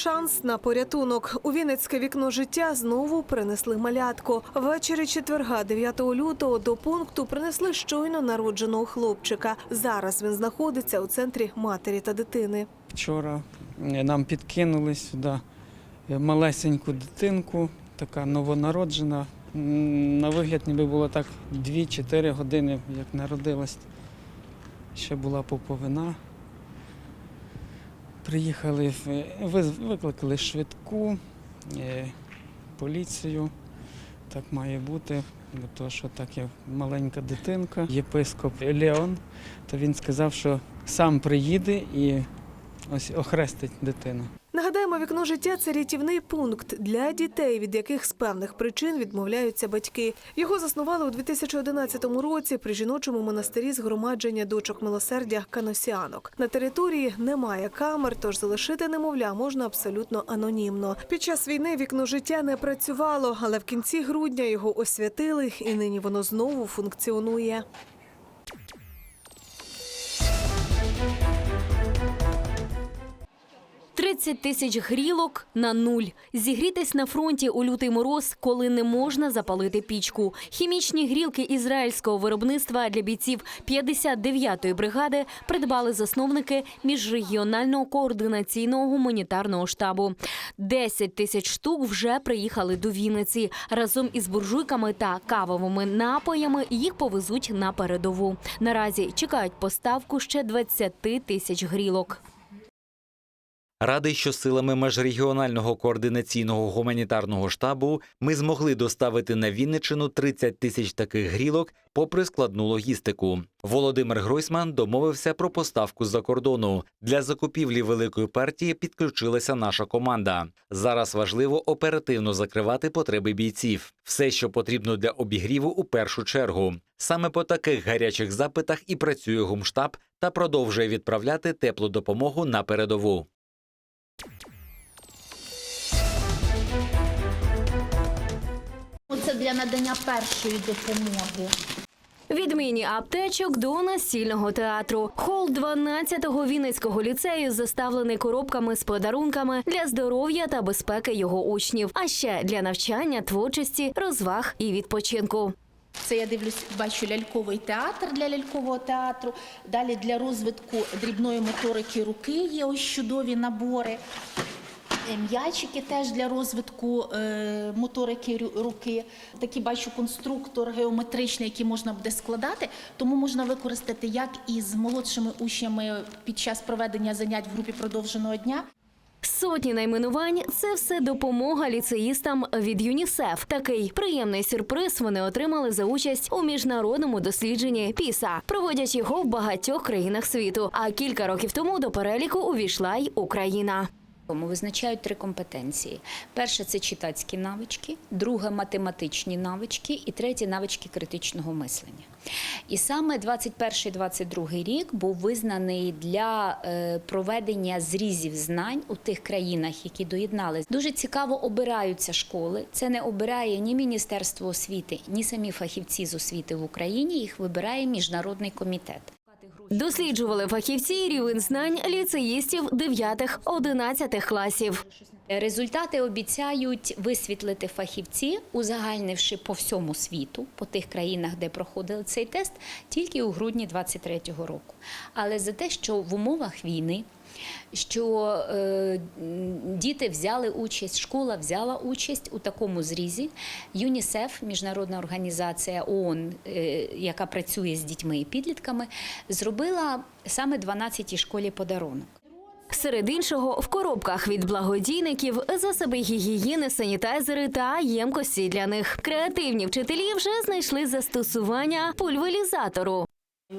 Шанс на порятунок. У Вінницьке вікно життя знову принесли малятку. Ввечері четверга, 9 лютого, до пункту принесли щойно народженого хлопчика. Зараз він знаходиться у центрі матері та дитини. Вчора нам підкинули сюди е, малесеньку дитинку, така новонароджена. На вигляд ніби було так 2-4 години, як народилась. Ще була поповина. Приїхали, викликали швидку, е, поліцію. Так має бути, бо то, що так є маленька дитинка. Єпископ Леон, то він сказав, що сам приїде і ось охрестить дитину. Нагадаємо, вікно життя це рятівний пункт для дітей, від яких з певних причин відмовляються батьки. Його заснували у 2011 році при жіночому монастирі згромадження дочок милосердя каносіанок. На території немає камер, тож залишити немовля можна абсолютно анонімно. Під час війни вікно життя не працювало, але в кінці грудня його освятили, і нині воно знову функціонує. – 30 тисяч грілок на нуль. Зігрітись на фронті у лютий мороз, коли не можна запалити пічку. Хімічні грілки ізраїльського виробництва для бійців 59-ї бригади придбали засновники міжрегіонального координаційного гуманітарного штабу. 10 тисяч штук вже приїхали до Вінниці. Разом із буржуйками та кавовими напоями їх повезуть на передову. Наразі чекають поставку ще 20 тисяч грілок. Радий, що силами межрегіонального координаційного гуманітарного штабу ми змогли доставити на Вінниччину 30 тисяч таких грілок, попри складну логістику. Володимир Гройсман домовився про поставку з-за кордону. Для закупівлі великої партії підключилася наша команда. Зараз важливо оперативно закривати потреби бійців. Все, що потрібно для обігріву, у першу чергу. Саме по таких гарячих запитах і працює гумштаб та продовжує відправляти теплу допомогу на передову. Це для надання першої допомоги. Від міні-аптечок до настільного театру. Хол 12-го Вінницького ліцею заставлений коробками з подарунками для здоров'я та безпеки його учнів, а ще для навчання, творчості, розваг і відпочинку. Це я дивлюсь, бачу ляльковий театр для лялькового театру. Далі для розвитку дрібної моторики руки є ось чудові набори. Е, М'ячики теж для розвитку е, моторики руки. Такий бачу конструктор геометричний, який можна буде складати. Тому можна використати як із молодшими учнями під час проведення занять в групі продовженого дня. Сотні найменувань це все допомога ліцеїстам від ЮНІСЕФ. Такий приємний сюрприз вони отримали за участь у міжнародному дослідженні ПІСА. Проводять його в багатьох країнах світу. А кілька років тому до переліку увійшла й Україна. Визначають три компетенції: перше це читацькі навички, друге математичні навички, і третє навички критичного мислення. І саме 21-22 рік був визнаний для е, проведення зрізів знань у тих країнах, які доєднались. Дуже цікаво обираються школи. Це не обирає ні Міністерство освіти, ні самі фахівці з освіти в Україні. Їх вибирає міжнародний комітет. Досліджували фахівці рівень знань ліцеїстів 9-11 класів. Результати обіцяють висвітлити фахівці, узагальнивши по всьому світу, по тих країнах, де проходили цей тест, тільки у грудні 23-го року. Але за те, що в умовах війни, що е, діти взяли участь, школа взяла участь у такому зрізі. ЮНІСЕФ, міжнародна організація ООН, е, яка працює з дітьми і підлітками, зробила саме 12-й школі подарунок. Серед іншого, в коробках від благодійників засоби гігієни, санітайзери та ємкості для них. Креативні вчителі вже знайшли застосування пульверізатору.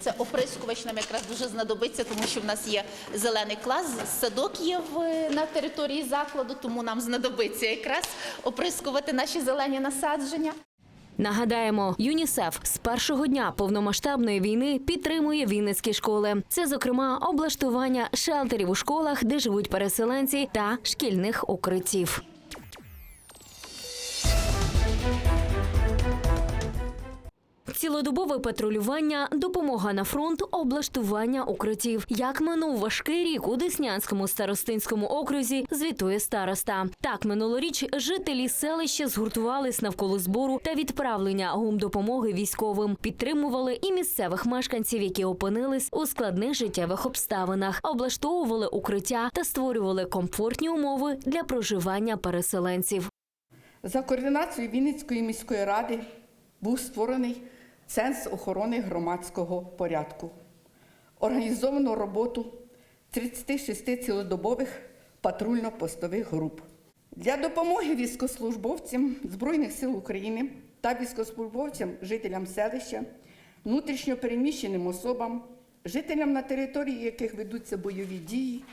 Це оприскувач нам якраз дуже знадобиться, тому що в нас є зелений клас, садок є в, на території закладу, тому нам знадобиться якраз оприскувати наші зелені насадження. Нагадаємо, ЮНІСЕФ з першого дня повномасштабної війни підтримує вінницькі школи. Це, зокрема, облаштування шелтерів у школах, де живуть переселенці, та шкільних укриттів. Цілодобове патрулювання, допомога на фронт, облаштування укриттів. Як минув важкий рік у Деснянському старостинському окрузі, звітує староста. Так минулоріч жителі селища згуртувались навколо збору та відправлення гумдопомоги військовим. Підтримували і місцевих мешканців, які опинились у складних життєвих обставинах, облаштовували укриття та створювали комфортні умови для проживання переселенців. За координацією Вінницької міської ради був створений Центр охорони громадського порядку. Організовано роботу 36 цілодобових патрульно-постових груп. Для допомоги військовослужбовцям Збройних сил України та військовослужбовцям, жителям селища, внутрішньо переміщеним особам, жителям на території яких ведуться бойові дії,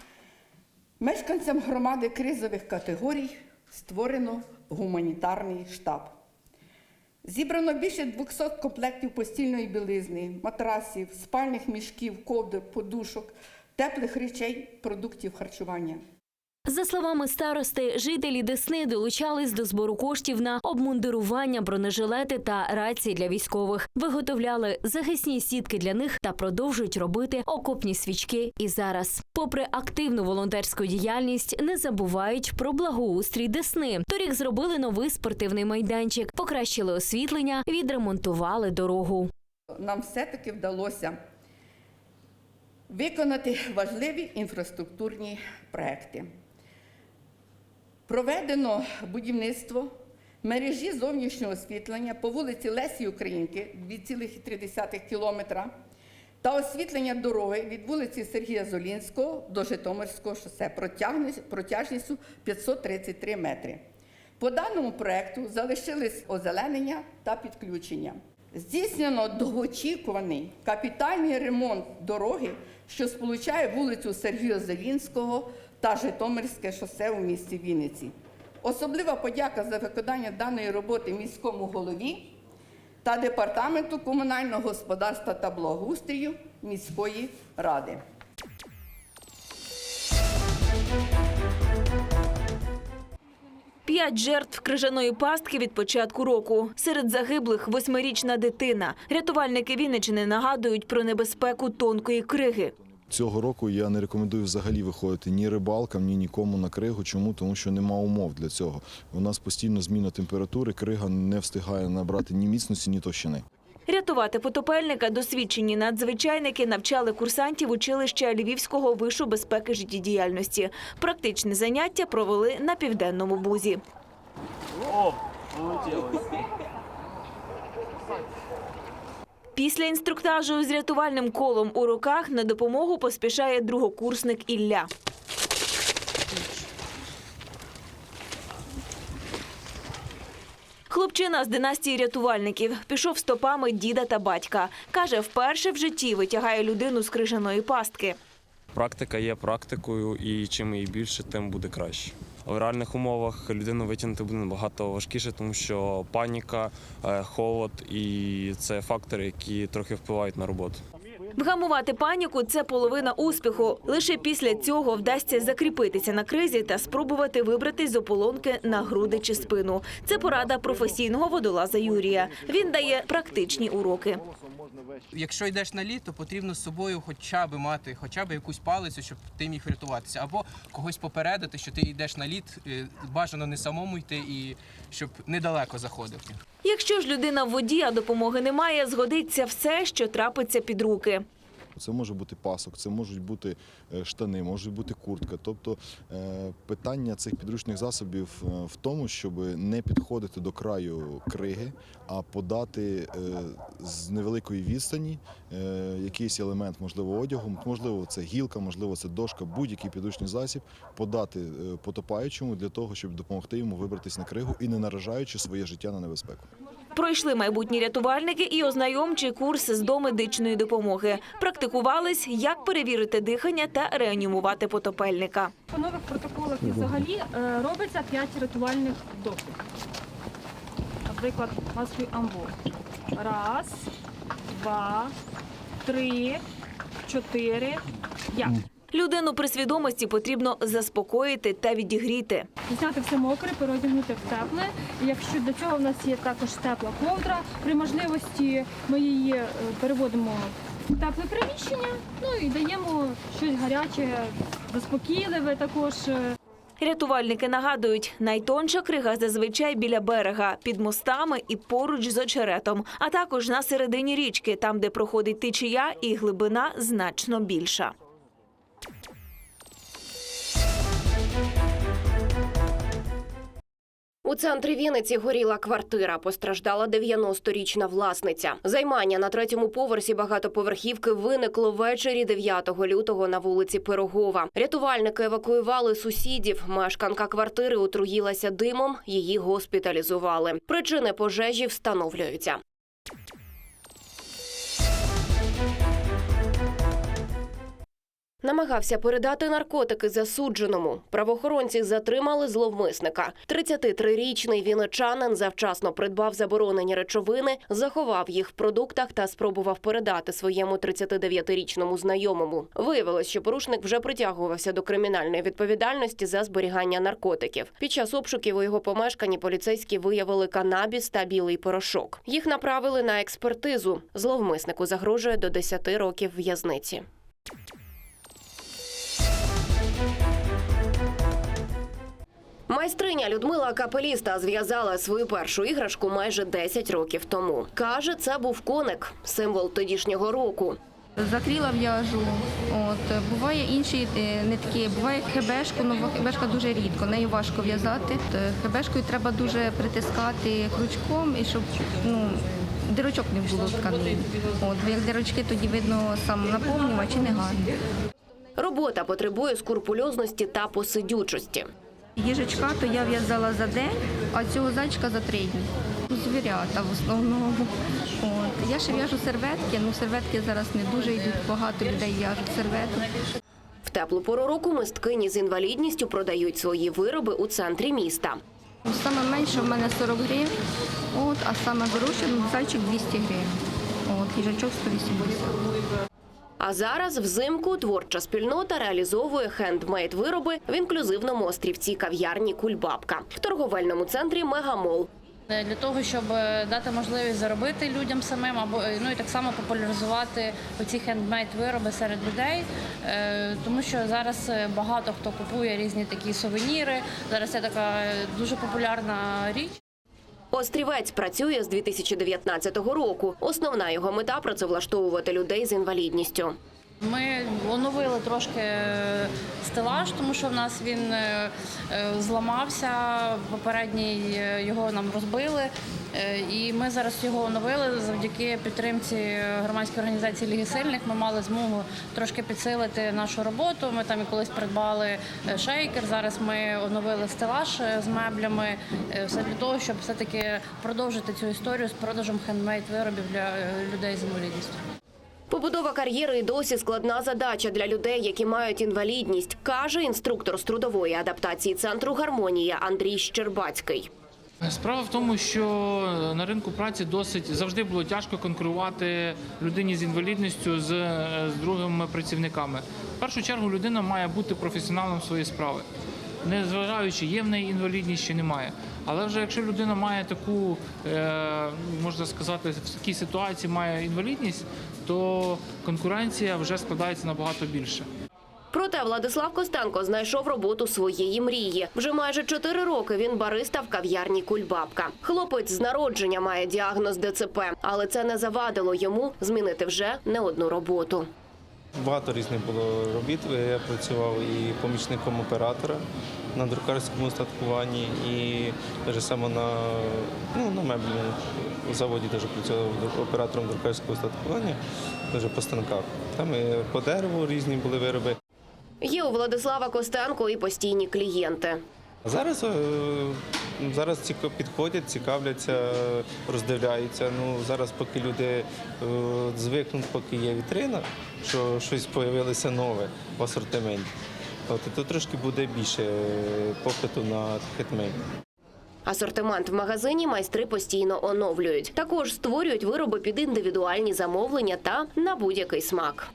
Мешканцям громади кризових категорій створено гуманітарний штаб. Зібрано більше 200 комплектів постільної білизни, матрасів, спальних мішків, ковдр, подушок, теплих речей, продуктів харчування. За словами старости, жителі Десни долучались до збору коштів на обмундирування, бронежилети та рації для військових, виготовляли захисні сітки для них та продовжують робити окопні свічки і зараз. Попри активну волонтерську діяльність, не забувають про благоустрій Десни. Торік зробили новий спортивний майданчик, покращили освітлення, відремонтували дорогу. Нам все-таки вдалося виконати важливі інфраструктурні проекти. Проведено будівництво мережі зовнішнього освітлення по вулиці Лесі Українки 2,3 кілометра та освітлення дороги від вулиці Сергія Золінського до Житомирського шосе протяжністю 533 метри. По даному проекту залишились озеленення та підключення. Здійснено довгоочікуваний капітальний ремонт дороги, що сполучає вулицю Сергія Зелінського та Житомирське шосе у місті Вінниці. Особлива подяка за виконання даної роботи міському голові та департаменту комунального господарства та благоустрію міської ради. П'ять жертв крижаної пастки від початку року. Серед загиблих восьмирічна дитина. Рятувальники Вінничини нагадують про небезпеку тонкої криги. Цього року я не рекомендую взагалі виходити ні рибалкам, ні нікому на кригу. Чому? Тому що нема умов для цього. У нас постійно зміна температури, крига не встигає набрати ні міцності, ні товщини. Рятувати потопельника досвідчені надзвичайники навчали курсантів училища Львівського вишу безпеки життєдіяльності. Практичне заняття провели на південному бузі. Після інструктажу з рятувальним колом у руках на допомогу поспішає другокурсник Ілля. Хлопчина з династії рятувальників пішов стопами діда та батька. Каже, вперше в житті витягає людину з крижаної пастки. Практика є практикою, і чим її більше, тим буде краще. В реальних умовах людину витягнути буде набагато важкіше, тому що паніка, е, холод і це фактори, які трохи впливають на роботу. Вгамувати паніку це половина успіху. Лише після цього вдасться закріпитися на кризі та спробувати вибратись з ополонки на груди чи спину. Це порада професійного водолаза Юрія. Він дає практичні уроки. Якщо йдеш на лід, то потрібно з собою хоча б мати хоча б якусь палицю, щоб ти міг врятуватися, або когось попередити, що ти йдеш на лід, е, бажано не самому йти і щоб недалеко заходив. Якщо ж людина в воді, а допомоги немає, згодиться все, що трапиться під руки. Це може бути пасок, це можуть бути е, штани, може бути куртка. Тобто е, питання цих підручних засобів е, в тому, щоб не підходити до краю криги, а подати з невеликої відстані якийсь елемент, можливо, одягу, можливо, це гілка, можливо, це дошка, будь-який підручний засіб, подати потопаючому для того, щоб допомогти йому вибратись на кригу і не наражаючи своє життя на небезпеку. Пройшли майбутні рятувальники і ознайомчий курс з домедичної допомоги. Практикувались, як перевірити дихання та реанімувати потопельника. По нових протоколах взагалі е, робиться 5 рятувальних вдохів. Наприклад, маслюй амбур. Раз, два, три, чотири, п'ять. Людину при свідомості потрібно заспокоїти та відігріти. Зняти все мокре, переодягнути в тепле. Якщо до цього в нас є також тепла ковдра, при можливості ми її е, переводимо в тепле приміщення, ну і даємо щось гаряче, заспокійливе також. е, Рятувальники нагадують, найтонша крига зазвичай біля берега, під мостами і поруч з очеретом, а також на середині річки, там, де проходить течія, і глибина значно більша. У центрі Вінниці горіла квартира. Постраждала 90-річна власниця. Займання на третьому поверсі багатоповерхівки виникло ввечері 9 лютого на вулиці Пирогова. Рятувальники евакуювали сусідів. Мешканка квартири отруїлася димом. Її госпіталізували. Причини пожежі встановлюються. Намагався передати наркотики засудженому. Правоохоронці затримали зловмисника. 33-річний вінничанин завчасно придбав заборонені речовини, заховав їх в продуктах та спробував передати своєму 39-річному знайомому. Виявилось, що порушник вже притягувався до кримінальної відповідальності за зберігання наркотиків. Під час обшуків у його помешканні поліцейські виявили канабіс та білий порошок. Їх направили на експертизу. Зловмиснику загрожує до 10 років в'язниці. Майстриня Людмила Капеліста зв'язала свою першу іграшку майже 10 років тому. Каже, це був коник, символ тодішнього року. Закріла в'яжу. От буває інші е, нитки, буває хебешку, ну хебешка дуже рідко, нею важко в'язати. Е, Хебешкою треба дуже притискати крючком, і щоб ну. Дирочок не було в тканині. От, як дирочки, тоді видно сам наповнювач і не гарно. Робота потребує скурпульозності та посидючості. Їжачка то я в'язала за день, а цього зайчика за три дні. Звірята в основному. От. Я ще в'яжу серветки, ну серветки зараз не дуже йдуть, багато людей в'яжуть серветки. В теплу пору року мисткині з інвалідністю продають свої вироби у центрі міста. Ну, Саме менше в мене 40 гривень, от, а саме дорожче ну, зайчик 200 гривень. От, їжачок 180. А зараз взимку творча спільнота реалізовує хендмейд вироби в інклюзивному острівці кав'ярні Кульбабка в торговельному центрі Мегамол. Для того, щоб е, дати можливість заробити людям самим, або е, ну і так само популяризувати оці хендмейд вироби серед людей, Е, тому що зараз багато хто купує різні такі сувеніри. Зараз це така дуже популярна річ. Острівець працює з 2019 року. Основна його мета працевлаштовувати людей з інвалідністю. Ми оновили трошки стелаж, тому що в нас він е, е, зламався. Попередній е, його нам розбили. І ми зараз його оновили завдяки підтримці громадської організації Ліги Сильних. Ми мали змогу трошки підсилити нашу роботу. Ми там і колись придбали шейкер. Зараз ми оновили стелаж з меблями. Все для того, щоб все таки продовжити цю історію з продажем хендмейд виробів для людей з інвалідністю. Побудова кар'єри і досі складна задача для людей, які мають інвалідність, каже інструктор з трудової адаптації центру гармонія Андрій Щербацький. Справа в тому, що на ринку праці досить завжди було тяжко конкурувати людині з інвалідністю з, з другими працівниками. В першу чергу людина має бути професіоналом своєї справи, незважаючи, є в неї інвалідність чи немає. Але вже якщо людина має таку, е, можна сказати, в такій ситуації має інвалідність, то конкуренція вже складається набагато більше. Проте Владислав Костенко знайшов роботу своєї мрії. Вже майже чотири роки він бариста в кав'ярні Кульбабка. Хлопець з народження має діагноз ДЦП, але це не завадило йому змінити вже не одну роботу. Багато різних було робіт. Я працював і помічником оператора на друкарському устаткуванні, і так само на, ну, на меблі заводі теж працював оператором друкарського устаткування, теж по станках. Там і по дереву різні були вироби. Є у Владислава Костенко і постійні клієнти. Зараз, е, зараз підходять, цікавляться, роздивляються. Ну, зараз, поки люди е, звикнуть, поки є вітрина, що щось з'явилося нове в асортименті, от, то трошки буде більше е, попиту на хетмейд. Асортимент в магазині майстри постійно оновлюють. Також створюють вироби під індивідуальні замовлення та на будь-який смак.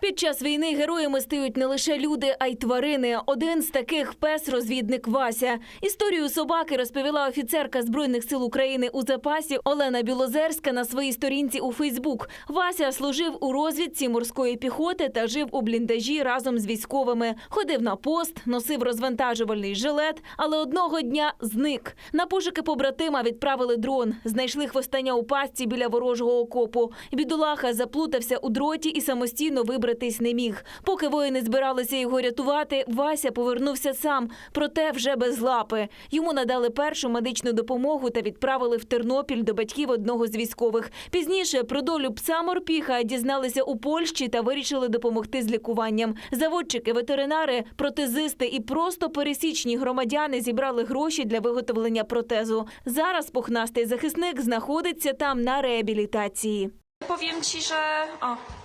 Під час війни героями стають не лише люди, а й тварини. Один з таких пес-розвідник Вася. Історію собаки розповіла офіцерка збройних сил України у запасі Олена Білозерська на своїй сторінці у Фейсбук. Вася служив у розвідці морської піхоти та жив у бліндажі разом з військовими. Ходив на пост, носив розвантажувальний жилет, але одного дня зник. На пошуки побратима відправили дрон. Знайшли хвостання у пастці біля ворожого окопу. Бідолаха заплутався у дроті і самостійно вибратись не міг. Поки воїни збиралися його рятувати, Вася повернувся сам, проте вже без лапи. Йому надали першу медичну допомогу та відправили в Тернопіль до батьків одного з військових. Пізніше про долю пса морпіха дізналися у Польщі та вирішили допомогти з лікуванням. Заводчики, ветеринари, протезисти і просто пересічні громадяни зібрали гроші для виготовлення протезу. Зараз пухнастий захисник знаходиться там на реабілітації. Powiem ci, że. O.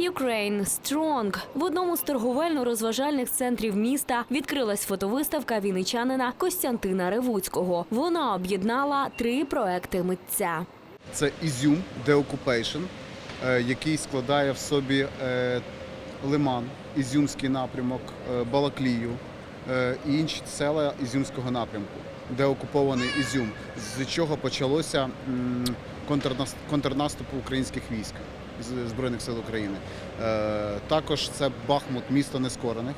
Ukraine Strong. В одному з торговельно-розважальних центрів міста відкрилась фотовиставка вінничанина Костянтина Ревуцького. Вона об'єднала три проекти митця. Це Ізюм Деокупейшн, який складає в собі е, Лиман, Ізюмський напрямок, е, Балаклію е, і інші села Ізюмського напрямку, де окупований Ізюм, з чого почалося контрнаступ українських військ Збройних сил України. Е, Також це Бахмут, місто нескорених,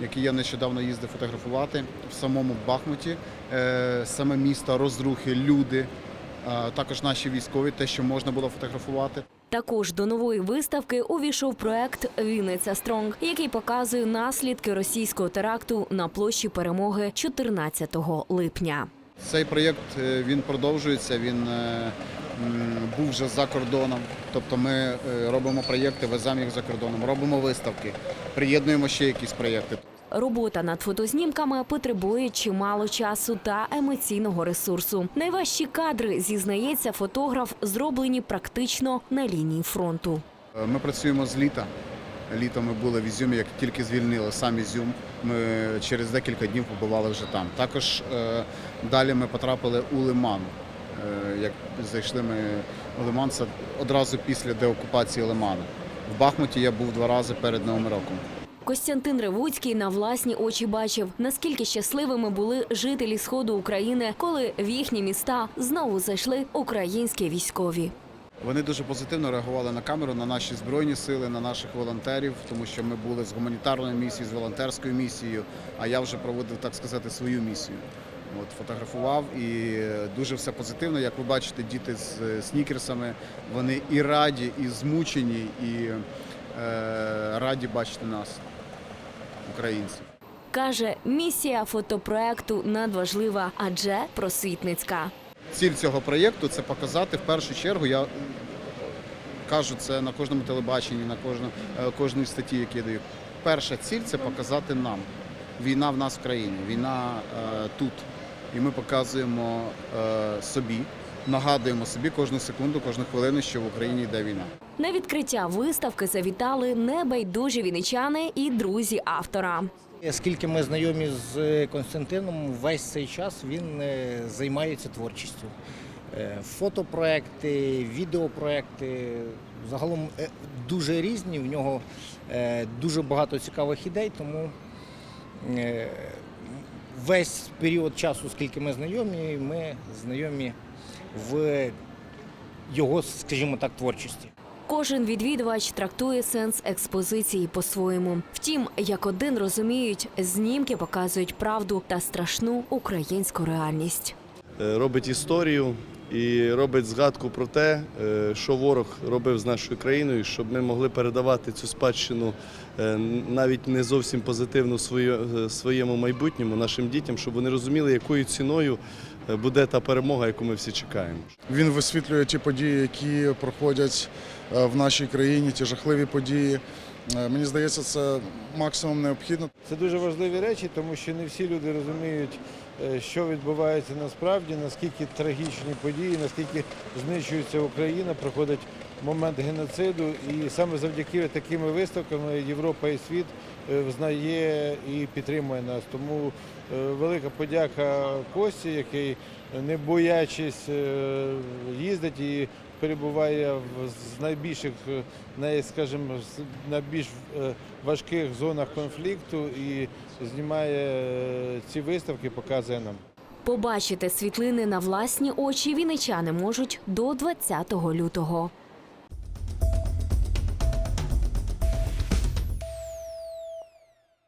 який я нещодавно їздив фотографувати в самому Бахмуті. Е, Саме місто, розрухи, люди, е, також наші військові, те, що можна було фотографувати. Також до нової виставки увійшов проект Вінниця Стронг, який показує наслідки російського теракту на площі перемоги 14 липня. Цей проєкт е, він продовжується. Він е, був вже за кордоном. Тобто ми е, робимо проєкти, веземо їх за кордоном, робимо виставки, приєднуємо ще якісь проєкти. Робота над фотознімками потребує чимало часу та емоційного ресурсу. Найважчі кадри, зізнається фотограф, зроблені практично на лінії фронту. Ми працюємо з літа. Літом ми були в Ізюмі, як тільки звільнили сам Ізюм. Ми через декілька днів побували вже там. Також е, далі ми потрапили у Лиман. Е, Як зайшли ми у Лиман, це одразу після деокупації Лимана. В Бахмуті я був два рази перед Новим роком. Костянтин Ревуцький на власні очі бачив, наскільки щасливими були жителі сходу України, коли в їхні міста знову зайшли українські військові. Вони дуже позитивно реагували на камеру, на наші збройні сили, на наших волонтерів, тому що ми були з гуманітарною місією, з волонтерською місією. А я вже проводив, так сказати, свою місію. От фотографував і дуже все позитивно. Як ви бачите, діти з е, снікерсами, вони і раді, і змучені, і е, раді бачити нас, українців. Каже, місія фотопроекту надважлива, адже просвітницька. Ціль цього проєкту це показати в першу чергу. Я кажу це на кожному телебаченні, на е, кожній статті, які я даю. Перша ціль це показати нам. Війна в нас в країні, війна е, тут. І ми показуємо е, собі, нагадуємо собі кожну секунду, кожну хвилину, що в Україні йде війна. На відкриття виставки завітали небайдужі вінничани і друзі автора. Оскільки ми знайомі з Константином, весь цей час він е, займається творчістю. Е, Фотопроекти, відеопроекти загалом е, дуже різні. В нього дуже багато цікавих ідей, тому весь період часу, скільки ми знайомі, ми знайомі в його, скажімо так, творчості. Кожен відвідувач трактує сенс експозиції по-своєму. Втім, як один розуміють, знімки показують правду та страшну українську реальність. Е, робить історію і робить згадку про те, е, що ворог робив з нашою країною, щоб ми могли передавати цю спадщину е, навіть не зовсім е, своєму майбутньому нашим дітям, щоб вони розуміли, якою ціною буде та перемога, яку ми всі чекаємо. Він висвітлює ті події, які проходять е, в нашій країні, ті жахливі події. Е, Мені здається, це максимум необхідно. Це дуже важливі речі, тому що не всі люди розуміють, що відбувається насправді, наскільки трагічні події, наскільки знищується Україна, проходить момент геноциду. І саме завдяки такими виставками Європа і світ е, взнає і підтримує нас. Тому е, велика подяка Кості, який, не боячись, е, їздить і перебуває в найбільших, е, скажімо, найбільш е, важких зонах конфлікту і знімає е, ці виставки, показує нам. Побачити світлини на власні очі вінничани можуть до 20 лютого.